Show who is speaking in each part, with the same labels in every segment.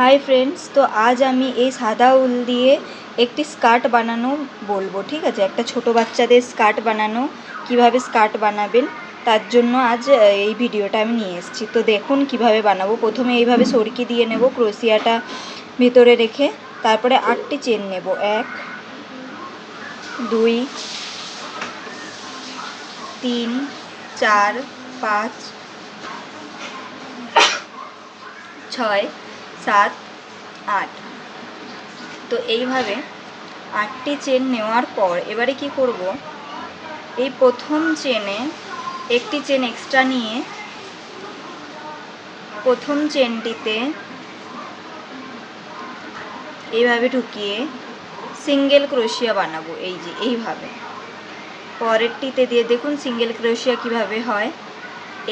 Speaker 1: Hi friends তো আজ আমি এই সাদা উল দিয়ে একটি স্কার্ট বানানো বলবো ঠিক আছে একটা ছোট বাচ্চাদের স্কার্ট বানানো কিভাবে স্কার্ট বানাবেন তার জন্য আজ এই ভিডিওটা আমি নিয়ে এসেছি তো দেখুন কিভাবে বানাবো প্রথমে এইভাবে সরকি দিয়ে নেব ক্রোসিয়াটা ভিতরে রেখে তারপরে আটটি চেন নেব এক দুই তিন চার পাঁচ ছয় সাত আট তো এইভাবে আটটি চেন নেওয়ার পর এবারে কি করব এই প্রথম চেনে একটি চেন এক্সট্রা নিয়ে প্রথম চেনটিতে এইভাবে ঢুকিয়ে সিঙ্গেল ক্রোশিয়া বানাবো এই যে এইভাবে পরেরটিতে দিয়ে দেখুন সিঙ্গেল ক্রোশিয়া কিভাবে হয়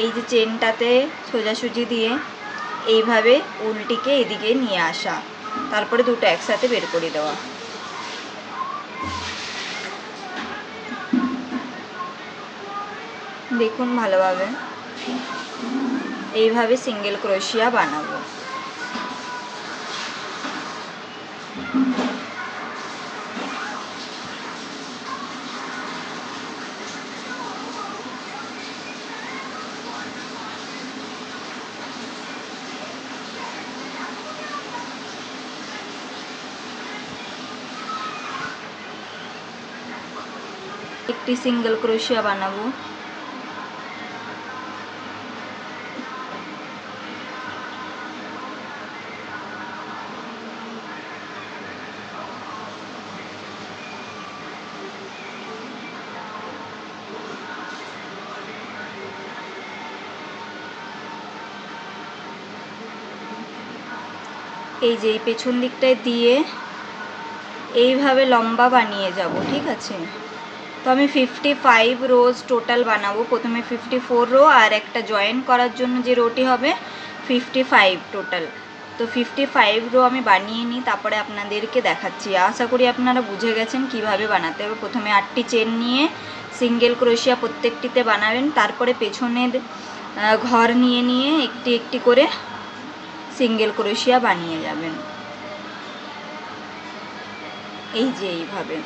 Speaker 1: এই যে চেনটাতে সোজাসুজি দিয়ে এইভাবে উলটিকে এদিকে নিয়ে আসা তারপরে দুটো একসাথে বের করে দেওয়া দেখুন ভালোভাবে এইভাবে সিঙ্গেল ক্রোশিয়া বানাবো একটি সিঙ্গেল ক্রোশিয়া বানাবো এই যে এই পেছন দিকটায় দিয়ে এইভাবে লম্বা বানিয়ে যাব ঠিক আছে তো আমি ফিফটি ফাইভ রোজ টোটাল বানাবো প্রথমে ফিফটি ফোর রো আর একটা জয়েন করার জন্য যে রোটি হবে ফিফটি ফাইভ টোটাল তো ফিফটি ফাইভ রো আমি বানিয়ে নিই তারপরে আপনাদেরকে দেখাচ্ছি আশা করি আপনারা বুঝে গেছেন কিভাবে বানাতে হবে প্রথমে আটটি চেন নিয়ে সিঙ্গেল ক্রোশিয়া প্রত্যেকটিতে বানাবেন তারপরে পেছনের ঘর নিয়ে নিয়ে একটি একটি করে সিঙ্গেল ক্রোশিয়া বানিয়ে যাবেন এই যে এইভাবে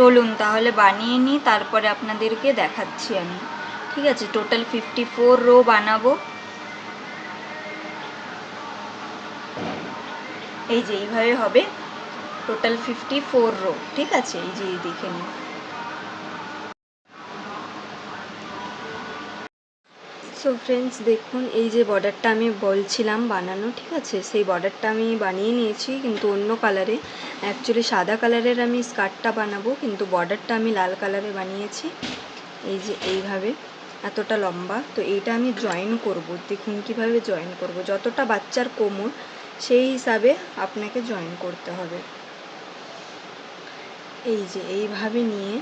Speaker 1: চলুন তাহলে বানিয়ে নিই তারপরে আপনাদেরকে দেখাচ্ছি আমি ঠিক আছে টোটাল ফিফটি ফোর রো বানাবো এই যে এইভাবে হবে টোটাল ফিফটি ফোর রো ঠিক আছে এই যে দেখে নিন সো ফ্রেন্ডস দেখুন এই যে বর্ডারটা আমি বলছিলাম বানানো ঠিক আছে সেই বর্ডারটা আমি বানিয়ে নিয়েছি কিন্তু অন্য কালারে অ্যাকচুয়ালি সাদা কালারের আমি স্কার্টটা বানাবো কিন্তু বর্ডারটা আমি লাল কালারে বানিয়েছি এই যে এইভাবে এতটা লম্বা তো এইটা আমি জয়েন করব দেখুন কিভাবে জয়েন করব যতটা বাচ্চার কোমর সেই হিসাবে আপনাকে জয়েন করতে হবে এই যে এইভাবে নিয়ে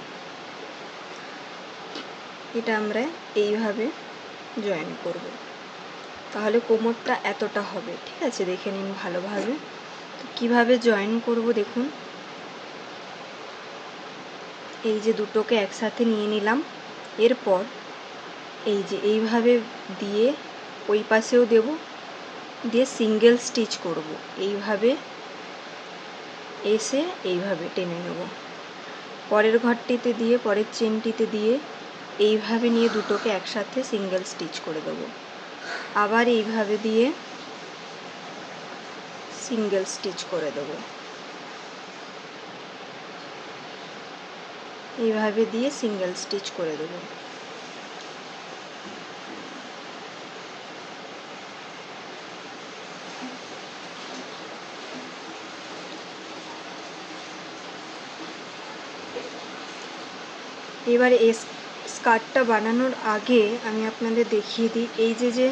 Speaker 1: এটা আমরা এইভাবে জয়েন করব। তাহলে কোমরটা এতটা হবে ঠিক আছে দেখে নিন ভালোভাবে তো কীভাবে জয়েন করব দেখুন এই যে দুটোকে একসাথে নিয়ে নিলাম এরপর এই যে এইভাবে দিয়ে ওই পাশেও দেব দিয়ে সিঙ্গেল স্টিচ করব এইভাবে এসে এইভাবে টেনে নেব পরের ঘরটিতে দিয়ে পরের চেনটিতে দিয়ে এইভাবে নিয়ে দুটোকে একসাথে সিঙ্গেল স্টিচ করে দেবো আবার এইভাবে দিয়ে সিঙ্গেল স্টিচ করে দেবো এইভাবে দিয়ে সিঙ্গেল স্টিচ করে দেবো এবারে এস কার্ডটা বানানোর আগে আমি আপনাদের দেখিয়ে দিই এই যে যে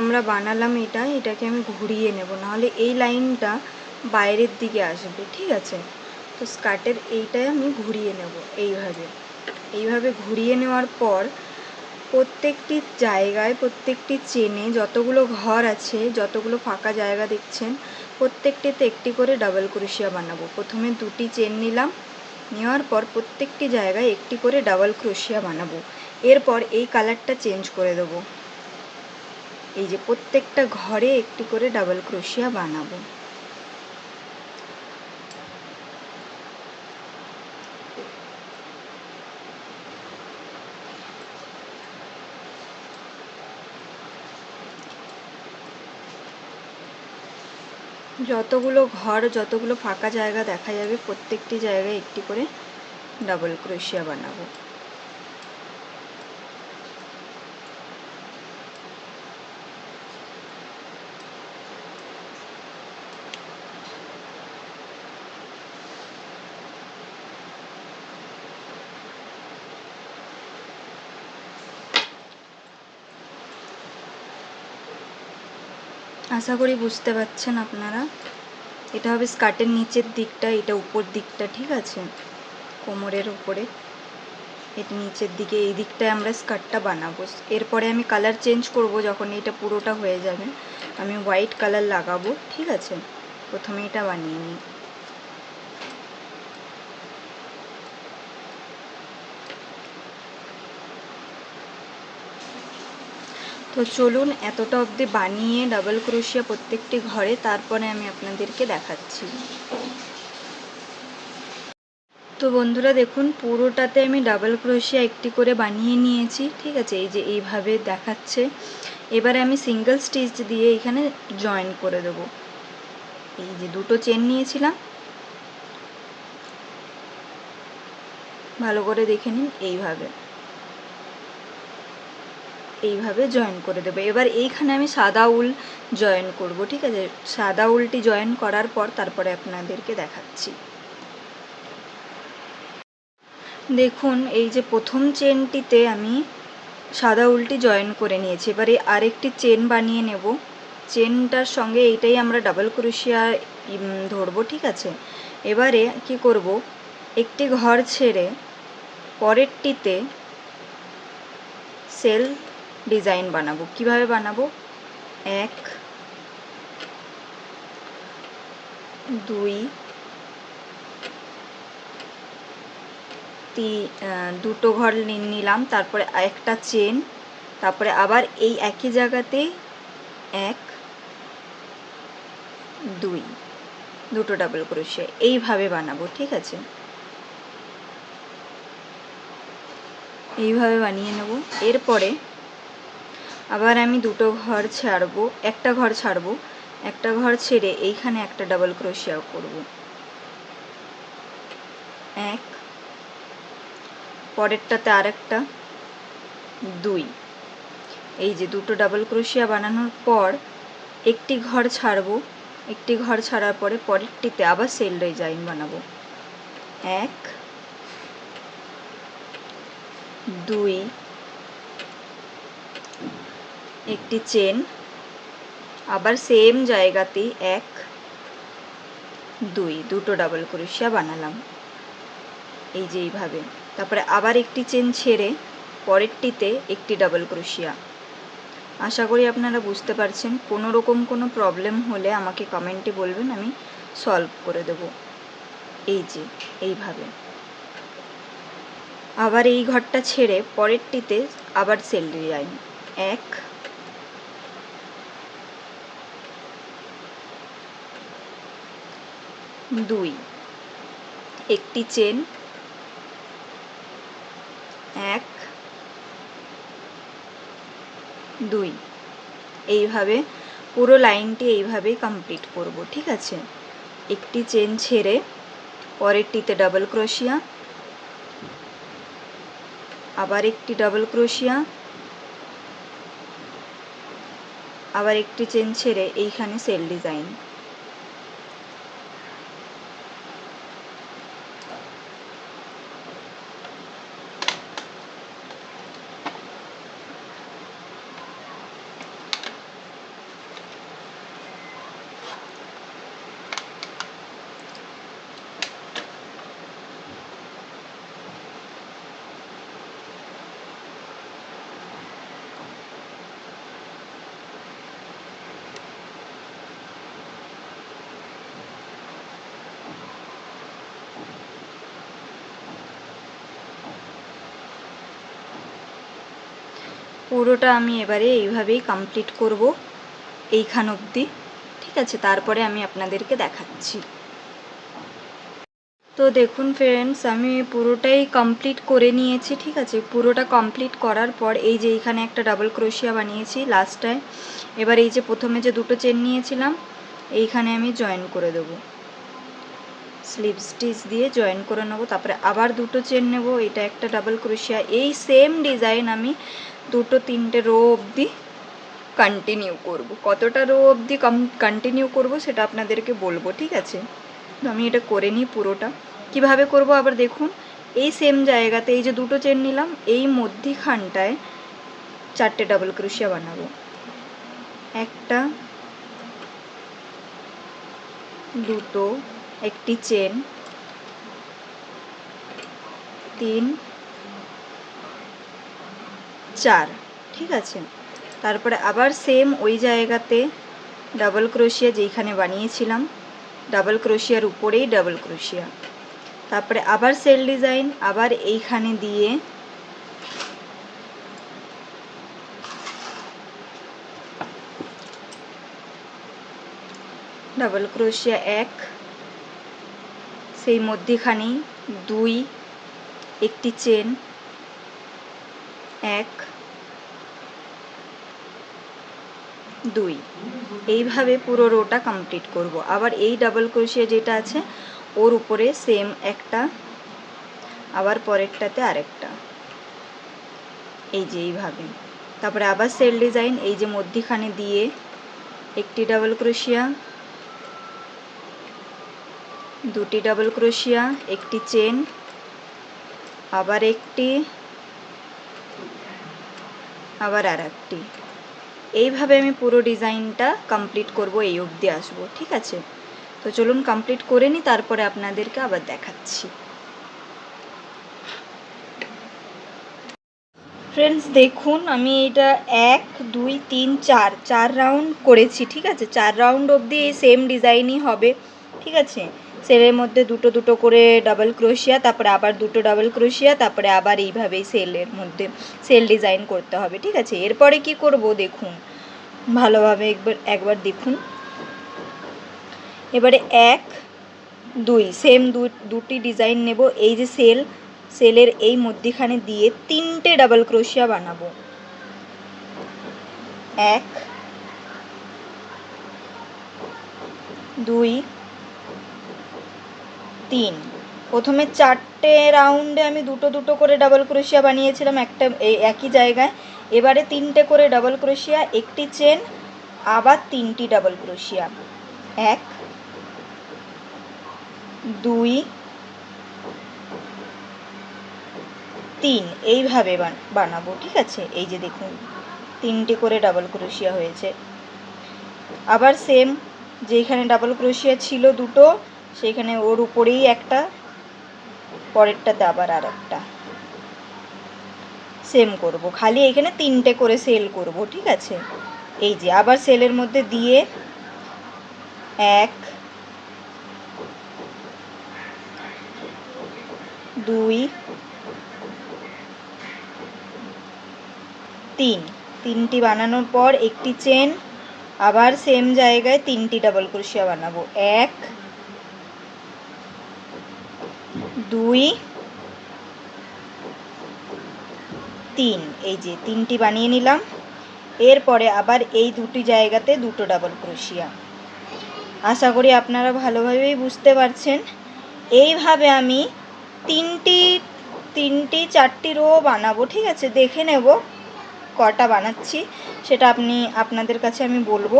Speaker 1: আমরা বানালাম এটা এটাকে আমি ঘুরিয়ে নেব নাহলে এই লাইনটা বাইরের দিকে আসবে ঠিক আছে তো স্কার্টের এইটাই আমি ঘুরিয়ে নেব এইভাবে এইভাবে ঘুরিয়ে নেওয়ার পর প্রত্যেকটি জায়গায় প্রত্যেকটি চেনে যতগুলো ঘর আছে যতগুলো ফাঁকা জায়গা দেখছেন প্রত্যেকটিতে একটি করে ডাবল ক্রুশিয়া বানাবো প্রথমে দুটি চেন নিলাম নেওয়ার পর প্রত্যেকটি জায়গায় একটি করে ডাবল ক্রোশিয়া বানাবো এরপর এই কালারটা চেঞ্জ করে দেবো এই যে প্রত্যেকটা ঘরে একটি করে ডাবল ক্রোশিয়া বানাবো যতগুলো ঘর যতগুলো ফাঁকা জায়গা দেখা যাবে প্রত্যেকটি জায়গায় একটি করে ডাবল ক্রোশিয়া বানাবো আশা করি বুঝতে পারছেন আপনারা এটা হবে স্কার্টের নিচের দিকটা এটা উপর দিকটা ঠিক আছে কোমরের উপরে এর নিচের দিকে এই দিকটায় আমরা স্কার্টটা বানাবো এরপরে আমি কালার চেঞ্জ করব যখন এটা পুরোটা হয়ে যাবে আমি হোয়াইট কালার লাগাবো ঠিক আছে প্রথমে এটা বানিয়ে নিই তো চলুন এতটা অবধি বানিয়ে ডাবল ক্রোশিয়া প্রত্যেকটি ঘরে তারপরে আমি আপনাদেরকে দেখাচ্ছি তো বন্ধুরা দেখুন পুরোটাতে আমি ডাবল ক্রোশিয়া একটি করে বানিয়ে নিয়েছি ঠিক আছে এই যে এইভাবে দেখাচ্ছে এবারে আমি সিঙ্গেল স্টিচ দিয়ে এখানে জয়েন করে দেব এই যে দুটো চেন নিয়েছিলাম ভালো করে দেখে নিন এইভাবে এইভাবে জয়েন করে দেবো এবার এইখানে আমি সাদা উল জয়েন করব ঠিক আছে সাদা উলটি জয়েন করার পর তারপরে আপনাদেরকে দেখাচ্ছি দেখুন এই যে প্রথম চেনটিতে আমি সাদা উলটি জয়েন করে নিয়েছি এবার এই আরেকটি চেন বানিয়ে নেব চেনটার সঙ্গে এইটাই আমরা ডাবল ক্রুশিয়া ধরবো ঠিক আছে এবারে কি করব একটি ঘর ছেড়ে পরেরটিতে সেল ডিজাইন বানাবো কিভাবে বানাবো এক দুই দুটো ঘর নিলাম তারপরে একটা চেন তারপরে আবার এই একই জায়গাতে এক দুই দুটো ডাবল ক্রোশিয়া এইভাবে বানাবো ঠিক আছে এইভাবে বানিয়ে নেবো এরপরে আবার আমি দুটো ঘর ছাড়বো একটা ঘর ছাড়বো একটা ঘর ছেড়ে এইখানে একটা ডাবল ক্রোশিয়া করব এক পরেরটাতে আরেকটা দুই এই যে দুটো ডাবল ক্রোশিয়া বানানোর পর একটি ঘর ছাড়বো একটি ঘর ছাড়ার পরে পরেরটিতে আবার সেল ডিজাইন বানাবো এক দুই একটি চেন আবার সেম জায়গাতে এক দুই দুটো ডাবল ক্রোশিয়া বানালাম এই যে এইভাবে তারপরে আবার একটি চেন ছেড়ে পরেরটিতে একটি ডাবল ক্রোশিয়া আশা করি আপনারা বুঝতে পারছেন কোনো রকম কোনো প্রবলেম হলে আমাকে কমেন্টে বলবেন আমি সলভ করে দেব এই যে এইভাবে আবার এই ঘরটা ছেড়ে পরেরটিতে আবার সেল ডিজাইন এক দুই একটি চেন এক দুই এইভাবে পুরো লাইনটি এইভাবে কমপ্লিট করব ঠিক আছে একটি চেন ছেড়ে পরেরটিতে ডাবল ক্রোশিয়া আবার একটি ডাবল ক্রোশিয়া আবার একটি চেন ছেড়ে এইখানে সেল ডিজাইন পুরোটা আমি এবারে এইভাবেই কমপ্লিট করব এইখান অবধি ঠিক আছে তারপরে আমি আপনাদেরকে দেখাচ্ছি তো দেখুন ফ্রেন্ডস আমি পুরোটাই কমপ্লিট করে নিয়েছি ঠিক আছে পুরোটা কমপ্লিট করার পর এই যে এইখানে একটা ডাবল ক্রোশিয়া বানিয়েছি লাস্টটায় এবার এই যে প্রথমে যে দুটো চেন নিয়েছিলাম এইখানে আমি জয়েন করে দেব স্লিপ স্টিচ দিয়ে জয়েন করে নেবো তারপরে আবার দুটো চেন নেব এটা একটা ডাবল ক্রোশিয়া এই সেম ডিজাইন আমি দুটো তিনটে রো অবধি কন্টিনিউ করব কতটা রো অবধি কম কন্টিনিউ করব সেটা আপনাদেরকে বলবো ঠিক আছে তো আমি এটা করে নিই পুরোটা কিভাবে করব আবার দেখুন এই সেম জায়গাতে এই যে দুটো চেন নিলাম এই মধ্যিখানটায় চারটে ডাবল ক্রুশিয়া বানাবো একটা দুটো একটি চেন তিন চার ঠিক আছে তারপরে আবার সেম ওই জায়গাতে ডাবল ক্রোশিয়া যেইখানে বানিয়েছিলাম ডাবল ক্রোশিয়ার উপরেই ডাবল ক্রোশিয়া তারপরে আবার সেল ডিজাইন আবার এইখানে দিয়ে ডাবল ক্রোশিয়া এক সেই মধ্যেখানেই দুই একটি চেন এক দুই এইভাবে পুরো রোটা কমপ্লিট করব আবার এই ডাবল ক্রোশিয়া যেটা আছে ওর উপরে সেম একটা আবার পরেরটাতে আরেকটা এই যে এইভাবে তারপরে আবার সেল ডিজাইন এই যে মধ্যিখানে দিয়ে একটি ডাবল ক্রোশিয়া দুটি ডাবল ক্রোশিয়া একটি চেন আবার একটি আবার আর একটি এইভাবে আমি পুরো ডিজাইনটা কমপ্লিট করব এই অবধি আসবো ঠিক আছে তো চলুন কমপ্লিট করে নিই তারপরে আপনাদেরকে আবার দেখাচ্ছি ফ্রেন্ডস দেখুন আমি এটা এক দুই তিন চার চার রাউন্ড করেছি ঠিক আছে চার রাউন্ড অবধি এই সেম ডিজাইনই হবে ঠিক আছে সেলের মধ্যে দুটো দুটো করে ডাবল ক্রোশিয়া তারপরে আবার দুটো ডাবল ক্রোশিয়া তারপরে আবার এইভাবেই সেলের মধ্যে সেল ডিজাইন করতে হবে ঠিক আছে এরপরে কি করব দেখুন ভালোভাবে একবার একবার দেখুন এবারে এক দুই সেম দুটি ডিজাইন নেব এই যে সেল সেলের এই মধ্যিখানে দিয়ে তিনটে ডাবল ক্রোশিয়া বানাবো এক দুই তিন প্রথমে চারটে রাউন্ডে আমি দুটো দুটো করে ডাবল ক্রোশিয়া বানিয়েছিলাম একটা এই একই জায়গায় এবারে তিনটে করে ডাবল ক্রোশিয়া একটি চেন আবার তিনটি ডাবল ক্রোশিয়া এক দুই তিন এইভাবে বানাবো ঠিক আছে এই যে দেখুন তিনটি করে ডাবল ক্রোশিয়া হয়েছে আবার সেম যেখানে ডাবল ক্রোশিয়া ছিল দুটো সেইখানে ওর উপরেই একটা পরেরটাতে আবার আর একটা সেম করব খালি এখানে তিনটে করে সেল করব ঠিক আছে এই যে আবার সেলের মধ্যে দিয়ে এক দুই তিন তিনটি বানানোর পর একটি চেন আবার সেম জায়গায় তিনটি ডাবল ক্রোশিয়া বানাবো এক দুই তিন এই যে তিনটি বানিয়ে নিলাম এরপরে আবার এই দুটি জায়গাতে দুটো ডাবল ক্রোশিয়া আশা করি আপনারা ভালোভাবেই বুঝতে পারছেন এইভাবে আমি তিনটি তিনটি চারটি রো বানাবো ঠিক আছে দেখে নেব কটা বানাচ্ছি সেটা আপনি আপনাদের কাছে আমি বলবো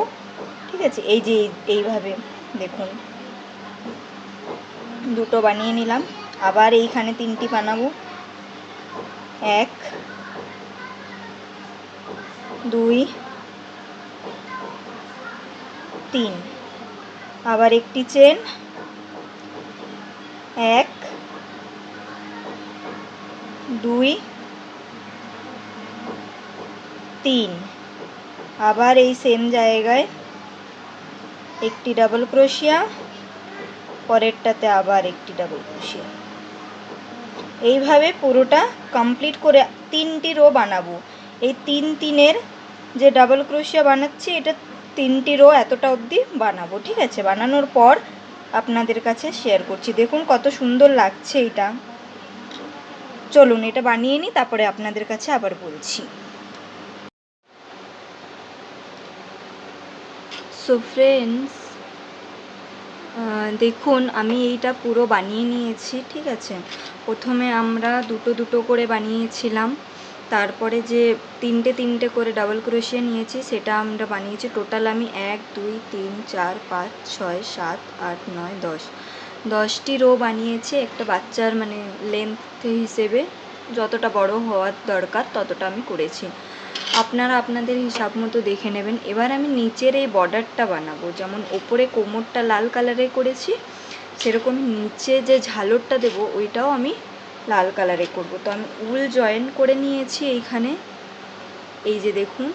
Speaker 1: ঠিক আছে এই যে এইভাবে দেখুন দুটো বানিয়ে নিলাম আবার এইখানে তিনটি বানাবো এক দুই তিন আবার একটি চেন এক দুই তিন আবার এই সেম জায়গায় একটি ডাবল ক্রোশিয়া পরেরটাতে আবার একটি ডাবল ক্রোশিয়া এইভাবে পুরোটা কমপ্লিট করে তিনটি রো বানাবো এই তিন তিনের যে ডাবল ক্রোশিয়া বানাচ্ছি এটা তিনটি রো এতটা অবধি বানাবো ঠিক আছে বানানোর পর আপনাদের কাছে শেয়ার করছি দেখুন কত সুন্দর লাগছে এটা চলুন এটা বানিয়ে নিই তারপরে আপনাদের কাছে আবার বলছি সো ফ্রেন্ডস দেখুন আমি এইটা পুরো বানিয়ে নিয়েছি ঠিক আছে প্রথমে আমরা দুটো দুটো করে বানিয়েছিলাম তারপরে যে তিনটে তিনটে করে ডাবল ক্রোশিয়া নিয়েছি সেটা আমরা বানিয়েছি টোটাল আমি এক দুই তিন চার পাঁচ ছয় সাত আট নয় দশ দশটি রো বানিয়েছি একটা বাচ্চার মানে লেন্থ হিসেবে যতটা বড় হওয়ার দরকার ততটা আমি করেছি আপনারা আপনাদের হিসাব মতো দেখে নেবেন এবার আমি নিচের এই বর্ডারটা বানাবো যেমন ওপরে কোমরটা লাল কালারে করেছি সেরকম নিচে যে ঝালরটা দেব ওইটাও আমি লাল কালারে করব তো আমি উল জয়েন করে নিয়েছি এইখানে এই যে দেখুন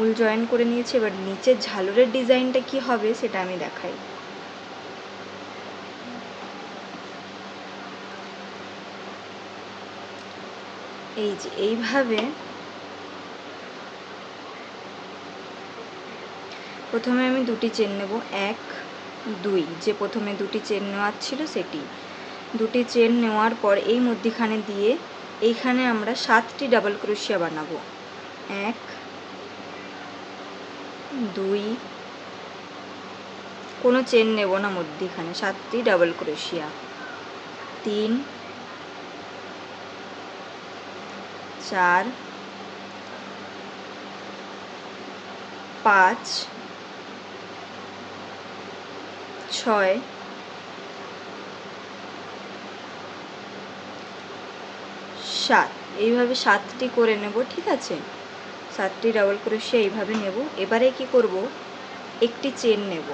Speaker 1: উল জয়েন করে নিয়েছি এবার নিচের ঝালরের ডিজাইনটা কি হবে সেটা আমি দেখাই এই যে এইভাবে প্রথমে আমি দুটি চেন নেব এক দুই যে প্রথমে দুটি চেন নেওয়ার ছিল সেটি দুটি চেন নেওয়ার পর এই মধ্যিখানে দিয়ে এইখানে আমরা সাতটি ডাবল ক্রোশিয়া বানাবো এক দুই কোনো চেন নেব না মধ্যিখানে সাতটি ডাবল ক্রোশিয়া তিন চার পাঁচ ছয় সাত এইভাবে সাতটি করে নেব ঠিক আছে সাতটি ডাবল ক্রোশিয়া এইভাবে নেব এবারে কি করব একটি চেন নেব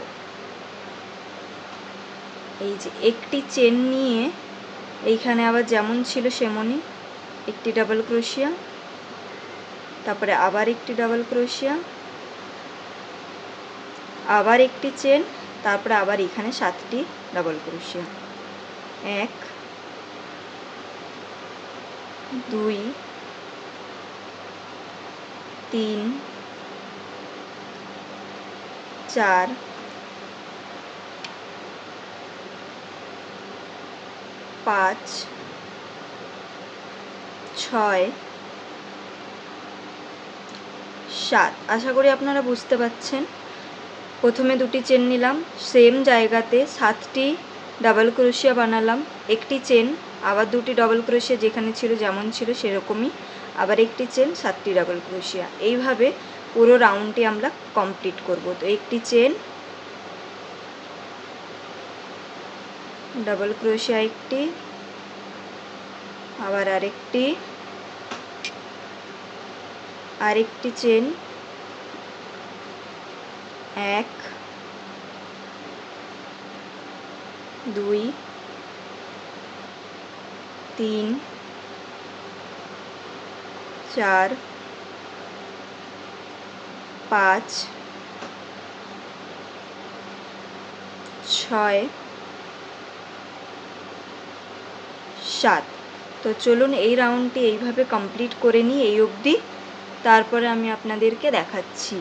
Speaker 1: এই যে একটি চেন নিয়ে এইখানে আবার যেমন ছিল সেমনই একটি ডাবল ক্রোশিয়া তারপরে আবার একটি ডাবল ক্রোশিয়া আবার একটি চেন তারপরে আবার এখানে সাতটি ডাবল ক্রোশিয়া এক দুই তিন চার পাঁচ ছয় সাত আশা করি আপনারা বুঝতে পারছেন প্রথমে দুটি চেন নিলাম সেম জায়গাতে সাতটি ডাবল ক্রোশিয়া বানালাম একটি চেন আবার দুটি ডবল ক্রোশিয়া যেখানে ছিল যেমন ছিল সেরকমই আবার একটি চেন সাতটি ডাবল ক্রোশিয়া এইভাবে পুরো রাউন্ডটি আমরা কমপ্লিট করব তো একটি চেন ডাবল ক্রোশিয়া একটি আবার আরেকটি আরেকটি চেন এক দুই তিন চার পাঁচ ছয় সাত তো চলুন এই রাউন্ডটি এইভাবে কমপ্লিট করে নিই এই অবধি তারপরে আমি আপনাদেরকে দেখাচ্ছি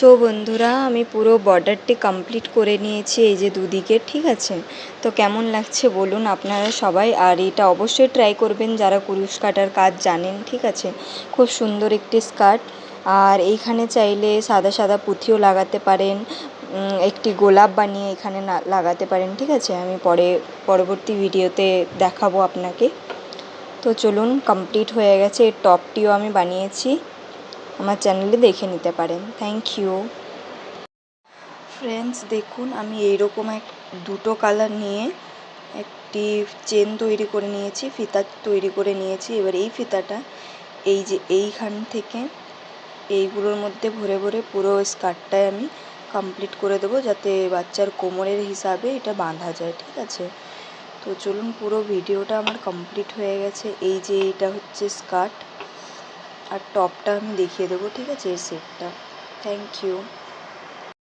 Speaker 1: সো বন্ধুরা আমি পুরো বর্ডারটি কমপ্লিট করে নিয়েছি এই যে দুদিকে ঠিক আছে তো কেমন লাগছে বলুন আপনারা সবাই আর এটা অবশ্যই ট্রাই করবেন যারা কুরুশ কাটার কাজ জানেন ঠিক আছে খুব সুন্দর একটি স্কার্ট আর এইখানে চাইলে সাদা সাদা পুঁথিও লাগাতে পারেন একটি গোলাপ বানিয়ে এখানে লাগাতে পারেন ঠিক আছে আমি পরে পরবর্তী ভিডিওতে দেখাবো আপনাকে তো চলুন কমপ্লিট হয়ে গেছে এর টপটিও আমি বানিয়েছি আমার চ্যানেলে দেখে নিতে পারেন থ্যাংক ইউ ফ্রেন্ডস দেখুন আমি এইরকম এক দুটো কালার নিয়ে একটি চেন তৈরি করে নিয়েছি ফিতা তৈরি করে নিয়েছি এবার এই ফিতাটা এই যে এইখান থেকে এইগুলোর মধ্যে ভরে ভরে পুরো স্কার্টটাই আমি কমপ্লিট করে দেবো যাতে বাচ্চার কোমরের হিসাবে এটা বাঁধা যায় ঠিক আছে তো চলুন পুরো ভিডিওটা আমার কমপ্লিট হয়ে গেছে এই যে এটা হচ্ছে স্কার্ট আর টপটা আমি দেখিয়ে দেবো ঠিক আছে এর সেটটা থ্যাংক ইউ